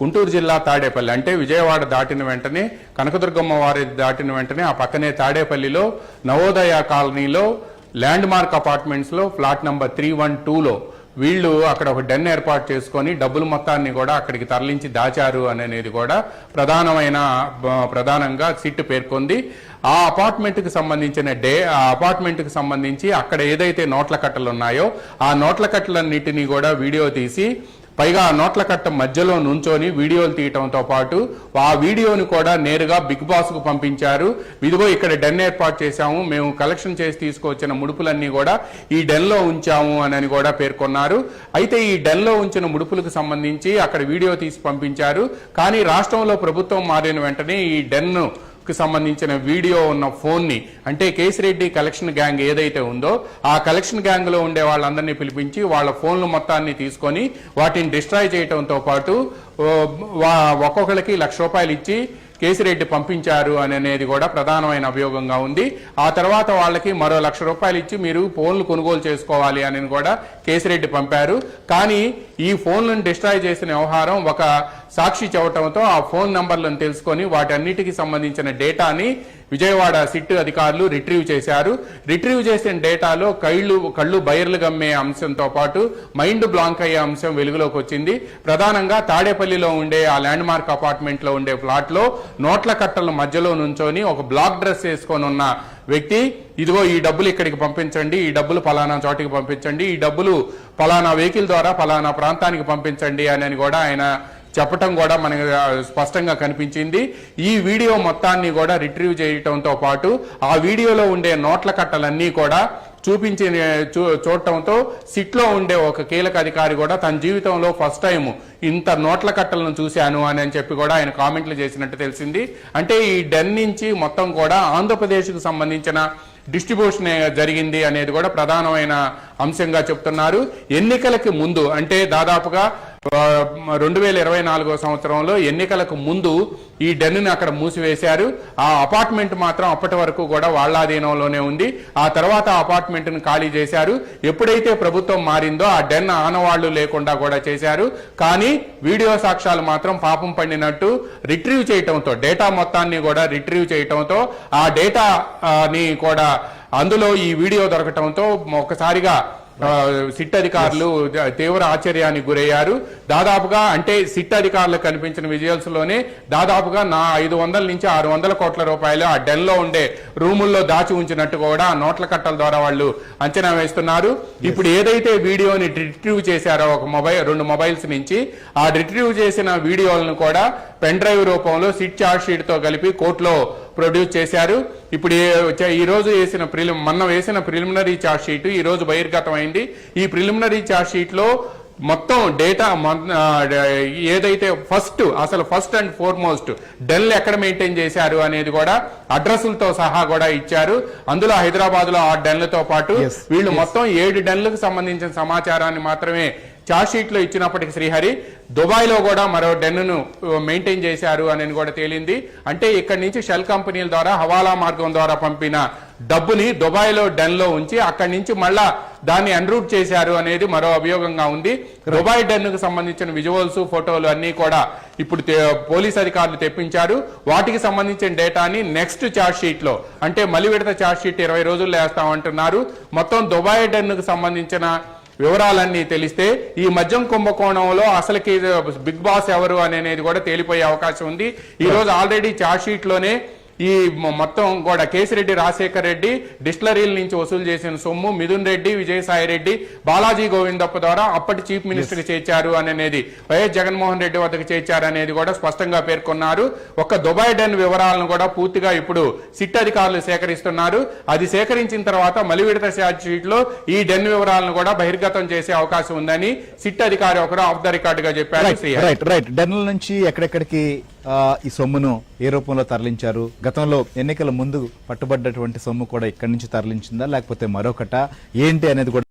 గుంటూరు జిల్లా తాడేపల్లి. అంటే విజయవాడ దాటిన వెంటనే కనకదుర్గమ్మ వారి దాటిన వెంటనే ఆ పక్కనే తాడేపల్లిలో నవోదయ కాలనీలో ల్యాండ్ మార్క్ అపార్ట్మెంట్స్లో ఫ్లాట్ నంబర్ త్రీ వన్ టూలో వీళ్ళు అక్కడ ఒక డెన్ ఏర్పాటు చేసుకొని డబ్బుల మొత్తాన్ని కూడా అక్కడికి తరలించి దాచారు అనేది కూడా ప్రధానమైన ప్రధానంగా సిట్ పేర్కొంది. ఆ అపార్ట్మెంట్కి సంబంధించిన డే ఆ అపార్ట్మెంట్కి సంబంధించి అక్కడ ఏదైతే నోట్ల కట్టలు ఉన్నాయో ఆ నోట్ల కట్టలన్నిటినీ కూడా వీడియో తీసి పైగా నోట్ల కట్ట మధ్యలో నుంచొని వీడియోలు తీయటంతో పాటు ఆ వీడియోని కూడా నేరుగా బిగ్ బాస్కు పంపించారు. ఇదిగో ఇక్కడ డెన్ ఏర్పాటు చేశాము. మేము కలెక్షన్ చేసి తీసుకొచ్చిన ముడుపులన్నీ కూడా ఈ డెన్లో ఉంచాము అని కూడా పేర్కొన్నారు. అయితే ఈ డెన్లో ఉంచిన ముడుపులకు సంబంధించి అక్కడ వీడియో తీసి పంపించారు. కానీ రాష్ట్రంలో ప్రభుత్వం మారిన వెంటనే ఈ డెన్ కు సంబంధించిన వీడియో ఉన్న ఫోన్ని అంటే కేసిరెడ్డి కలెక్షన్ గ్యాంగ్ ఏదైతే ఉందో ఆ కలెక్షన్ గ్యాంగ్లో ఉండే వాళ్ళందరినీ పిలిపించి వాళ్ళ ఫోన్లు మొత్తాన్ని తీసుకొని వాటిని డిస్ట్రాయ్ చేయటంతో పాటు ఒక్కొక్కరికి లక్ష రూపాయలు ఇచ్చి కేసిరెడ్డి పంపించారు అని అనేది కూడా ప్రధానమైన అభియోగంగా ఉంది. ఆ తర్వాత వాళ్ళకి మరో లక్ష రూపాయలు ఇచ్చి మీరు ఫోన్లు కొనుగోలు చేసుకోవాలి అని కూడా కేసిరెడ్డి పంపారు. కానీ ఈ ఫోన్లను డిస్ట్రాయ్ చేసిన వ్యవహారం ఒక సాక్షి చెవటంతో ఆ ఫోన్ నంబర్లను తెలుసుకొని వాటన్నిటికీ సంబంధించిన డేటాని విజయవాడ సిట్ అధికారులు రిట్రీవ్ చేశారు. రిట్రీవ్ చేసిన డేటాలో కళ్ళు కళ్ళు బయర్లు గమ్మే అంశంతో పాటు మైండ్ బ్లాంక్ అయ్యే అంశం వెలుగులోకి వచ్చింది. ప్రధానంగా తాడేపల్లిలో ఉండే ఆ ల్యాండ్ మార్క్ అపార్ట్మెంట్లో ఉండే ఫ్లాట్లో నోట్ల కట్టల మధ్యలో నుంచొని ఒక బ్లాక్ డ్రెస్ వేసుకొని ఉన్న వ్యక్తి ఇదిగో ఈ డబ్బులు ఇక్కడికి పంపించండి ఈ డబ్బులు ఫలానా చోటికి పంపించండి ఈ డబ్బులు ఫలానా వెహికల్ ద్వారా ఫలానా ప్రాంతానికి పంపించండి అని కూడా ఆయన చెప్పటం కూడా మనకి స్పష్టంగా కనిపించింది. ఈ వీడియో మొత్తాన్ని కూడా రిట్రీవ్ చేయటంతో పాటు ఆ వీడియోలో ఉండే నోట్ల కట్టలన్నీ కూడా చూపించి చూ చూడటంతో సిట్లో ఉండే ఒక కీలక అధికారి కూడా తన జీవితంలో ఫస్ట్ టైం ఇంత నోట్ల కట్టలను చూశాను అని అని చెప్పి కూడా ఆయన కామెంట్లు చేసినట్టు తెలిసింది. అంటే ఈ డెన్ నుంచి మొత్తం కూడా ఆంధ్రప్రదేశ్కు సంబంధించిన డిస్ట్రిబ్యూషన్ జరిగింది అనేది కూడా ప్రధానమైన అంశంగా చెప్తున్నారు. ఎన్నికలకి ముందు అంటే దాదాపుగా రెండు వేల ఇరవై నాలుగో సంవత్సరంలో ఎన్నికలకు ముందు ఈ డెన్ను అక్కడ మూసివేశారు. ఆ అపార్ట్మెంట్ మాత్రం అప్పటి వరకు కూడా వాళ్ళాధీనంలోనే ఉంది. ఆ తర్వాత ఆ ఖాళీ చేశారు. ఎప్పుడైతే ప్రభుత్వం మారిందో ఆ డెన్ ఆనవాళ్ళు లేకుండా కూడా చేశారు. కానీ వీడియో సాక్ష్యాలు మాత్రం పాపం పండినట్టు రిట్రీవ్ చేయటంతో డేటా మొత్తాన్ని కూడా రిట్రీవ్ చేయటంతో ఆ డేటా ని కూడా అందులో ఈ వీడియో దొరకటంతో ఒక్కసారిగా సిట్ అధికారులు తీవ్ర ఆశ్చర్యానికి గురయ్యారు. దాదాపుగా అంటే సిట్ అధికారులకు కనిపించిన విజువల్స్లోనే దాదాపుగా నా ఐదు వందల నుంచి ఆరు వందల కోట్ల రూపాయలు ఆ డెన్లో ఉండే రూముల్లో దాచి ఉంచినట్టు కూడా నోట్ల కట్టల ద్వారా వాళ్ళు అంచనా వేస్తున్నారు. ఇప్పుడు ఏదైతే వీడియోని రిట్రీవ్ చేశారో ఒక మొబైల్ రెండు మొబైల్స్ నుంచి ఆ రిట్రీవ్ చేసిన వీడియోలను కూడా పెన్ డ్రైవ్ రూపంలో సిట్ చార్జ్ షీట్తో కలిపి కోర్టులో ప్రొడ్యూస్ చేశారు. ఇప్పుడు ఈ రోజు వేసిన ప్రిలిమ్ మొన్న వేసిన ప్రిలిమినరీ చార్జ్ షీట్ ఈ రోజు బహిర్గతం అయింది ఈ ప్రిలిమినరీ చార్జ్ షీట్లో మొత్తం డేటా ఏదైతే ఫస్ట్ అసలు ఫస్ట్ అండ్ ఫోర్మోస్ట్ డెల్ ఎక్కడ మెయింటైన్ చేశారు అనేది కూడా అడ్రస్లతో సహా కూడా ఇచ్చారు. అందులో హైదరాబాద్లో ఆ డెన్లతో పాటు వీళ్ళు మొత్తం ఏడు డెన్లకు సంబంధించిన సమాచారాన్ని మాత్రమే చార్జ్ షీట్లో ఇచ్చినప్పటికీ శ్రీహరి దుబాయ్లో కూడా మరో డెన్ను మెయింటైన్ చేశారు అని కూడా తేలింది. అంటే ఇక్కడి నుంచి షెల్ కంపెనీల ద్వారా హవాలా మార్గం ద్వారా పంపిన డబ్బుని దుబాయ్లో డెన్లో ఉంచి అక్కడి నుంచి మళ్ళా దాన్ని అన్రూట్ చేశారు అనేది మరో అభియోగంగా ఉంది. దుబాయ్ డెన్కు సంబంధించిన విజువల్స్ ఫోటోలు అన్ని కూడా ఇప్పుడు పోలీస్ అధికారులు తెప్పించారు. వాటికి సంబంధించిన డేటాని నెక్స్ట్ చార్జ్ షీట్లో అంటే మలి విడత చార్జ్ షీట్ ఇరవై రోజుల్లో వేస్తామంటున్నారు. మొత్తం దుబాయ్ డెన్కు సంబంధించిన వివరాలన్నీ తెలిస్తే ఈ మద్యం కుంభకోణంలో అసలుకి బిగ్ బాస్ ఎవరు అనేది కూడా తేలిపోయే అవకాశం ఉంది. ఈ రోజు ఆల్రెడీ చార్జ్ షీట్లోనే ఈ మొత్తం కూడా కేసిరెడ్డి రాజశేఖర్ రెడ్డి డిస్టిలరీల నుంచి వసూలు చేసిన సొమ్ము మిథున్ రెడ్డి విజయసాయి రెడ్డి బాలాజీ గోవిందప్ప ద్వారా అప్పటి చీఫ్ మినిస్టర్కి చేర్చారు అనేది వైఎస్ జగన్మోహన్ రెడ్డి వద్దకు చేర్చారు అనేది కూడా స్పష్టంగా పేర్కొన్నారు. ఒక దుబాయ్ డెన్ వివరాలను కూడా పూర్తిగా ఇప్పుడు సిట్ అధికారులు సేకరిస్తున్నారు. అది సేకరించిన తర్వాత మలి విడత ఛార్జ్ షీట్లో ఈ డెన్ వివరాలను కూడా బహిర్గతం చేసే అవకాశం ఉందని సిట్ అధికారి ఒకరు ఆఫ్ ద రికార్డ్గా చెప్పారు రైట్ డెన్ల నుంచి ఎక్కడెక్కడికి ఈ సొమ్మును ఏ రూపంలో తరలించారు? గతంలో ఎన్నికల ముందు పట్టుబడ్డటువంటి సొమ్ము కూడా ఇక్కడి నుంచి తరలించిందా? లేకపోతే మరొకట? ఏంటి అనేది కూడా